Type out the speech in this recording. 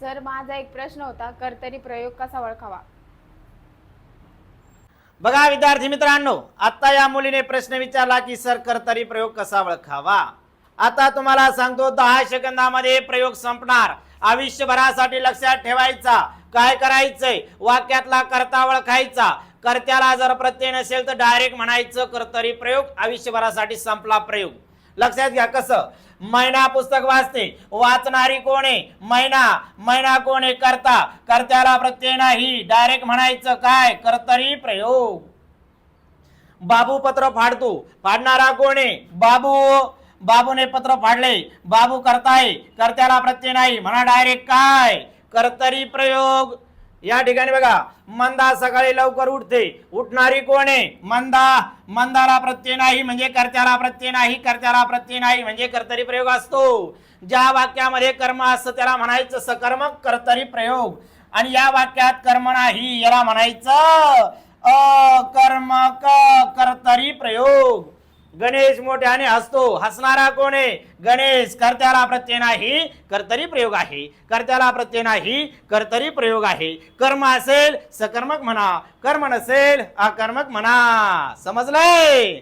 Sir माझा एक प्रश्न होता कर्तरी प्रयोग कसा ओळखावा? बघा विद्यार्थी मित्रांनो आता या मुलीने प्रश्न विचारला की सर कर्तरी प्रयोग कसा ओळखावा? आता तुम्हाला सांगतो दहा सेकंदामध्ये प्रयोग संपणार. आयुष्यभरासाठी लक्षात ठेवायचा. काय करायचंय? वाक्यातला कर्ता ओळखायचा. कर्त्याला जर प्रत्यय नसेल तर डायरेक्ट म्हणायचं कर्तरी प्रयोग आयुष्यभरासाठी संपला प्रयोग. लक्षात घ्या कसं? मैना पुस्तक वाचते. वाचणारी कोण? आहे मैना मैना कोण आहे करता? कर्त्याला प्रत्यय नाही. डायरेक्ट म्हणायचं काय? कर्तरी प्रयोग. बाबू पत्र फाडतो. फाडणारा कोण? आहे बाबू. बाबूने पत्र फाडले. बाबू करताय. कर्त्याला प्रत्यय नाही. म्हणा डायरेक्ट काय? कर्तरी प्रयोग. या ठिकाणी बघा मंदा सकाळी लवकर उठते. उठणारी कोण आहे? मंदा. मंदाला प्रत्यय नाही म्हणजे कर्त्याला प्रत्यय नाही कर्त्याला प्रत्यय नाही म्हणजे कर्तरी प्रयोग असतो. ज्या वाक्यामध्ये कर्म असतं त्याला म्हणायचं सकर्मक कर्तरी प्रयोग. आणि या वाक्यात कर्म नाही याला म्हणायचं अकर्म. गणेश मोठ्याने हसतो. हसणारा कोण आहे? गणेश. कर्त्याला प्रत्यय नाही कर्तरी प्रयोग आहे. कर्त्याला प्रत्यय नाही कर्तरी प्रयोग आहे. कर्म असेल सकर्मक म्हणा. कर्म नसेल अकर्मक म्हणा. समजलंय?